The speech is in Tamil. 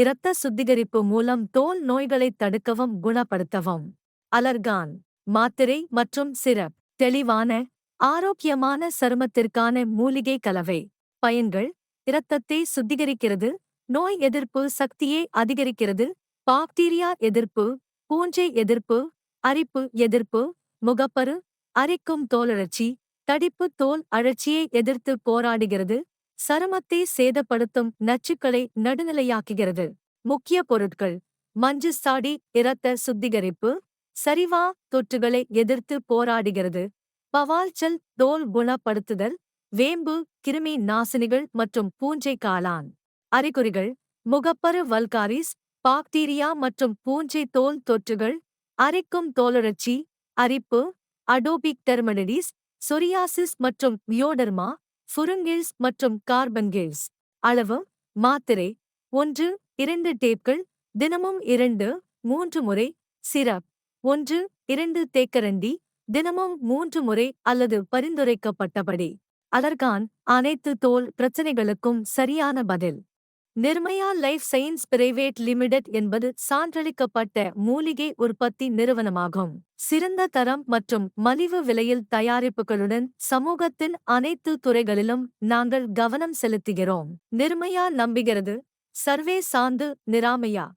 இரத்த சுத்திகரிப்பு மூலம் தோல் நோய்களை தடுக்கவும் குணப்படுத்தவும். அலர்கான் மாத்திரை மற்றும் சிரப். தெளிவான ஆரோக்கியமான சருமத்திற்கான மூலிகை கலவை. பயன்கள் இரத்தத்தை சுத்திகரிக்கிறது நோய் எதிர்ப்பு சக்தியை அதிகரிக்கிறது பாக்டீரியா எதிர்ப்பு பூஞ்சை எதிர்ப்பு அரிப்பு எதிர்ப்பு முகப்பரு அரிக்கும் தோலழற்சி தடிப்பு தோல் அழற்சியை எதிர்த்து போராடுகிறது சருமத்தை சேதப்படுத்தும் நச்சுக்களை நடுநிலையாக்குகிறது. முக்கிய பொருட்கள் மஞ்சு சாடி இரத்த சுத்திகரிப்பு சரிவா தொற்றுகளை எதிர்த்து போராடுகிறது. பவால்சல் தோல் குணப்படுத்துதல் வேம்பு கிருமி நாசினிகள் மற்றும் பூஞ்சை காளான். அறிகுறிகள் முகப்பரு வல்காரிஸ் பாக்டீரியா மற்றும் பூஞ்சை தோல் தொற்றுகள் அரைக்கும் தோலுழற்சி அரிப்பு அடோபிக் டெர்மடிடிஸ் சொரியாசிஸ் மற்றும் மியோடர்மா ஃபுருங்கில்ஸ் மற்றும் கார்பன்கில்ஸ் அளவு மாத்திரை ஒன்று இரண்டு டேப்கள் தினமும் இரண்டு மூன்று முறை சிரப். ஒன்று இரண்டு தேக்கரண்டி தினமும் மூன்று முறை அல்லது பரிந்துரைக்கப்பட்டபடி. அதற்கான் அனைத்து தோல் பிரச்சனைகளுக்கும் சரியான பதில். Nirmaya life science private limited என்பது சான்றளிக்கப்பட்ட மூலிகை உற்பத்தி நிறுவனமாகும். சிறந்த தரம் மற்றும் மலிவு விலையில் தயாரிப்புகளுடன் சமூகத்தின் அனைத்து துறைகளிலும் நாங்கள் கவனம் செலுத்துகிறோம். நிர்மயா நம்புகிறது சர்வே சாந்து நிராமையா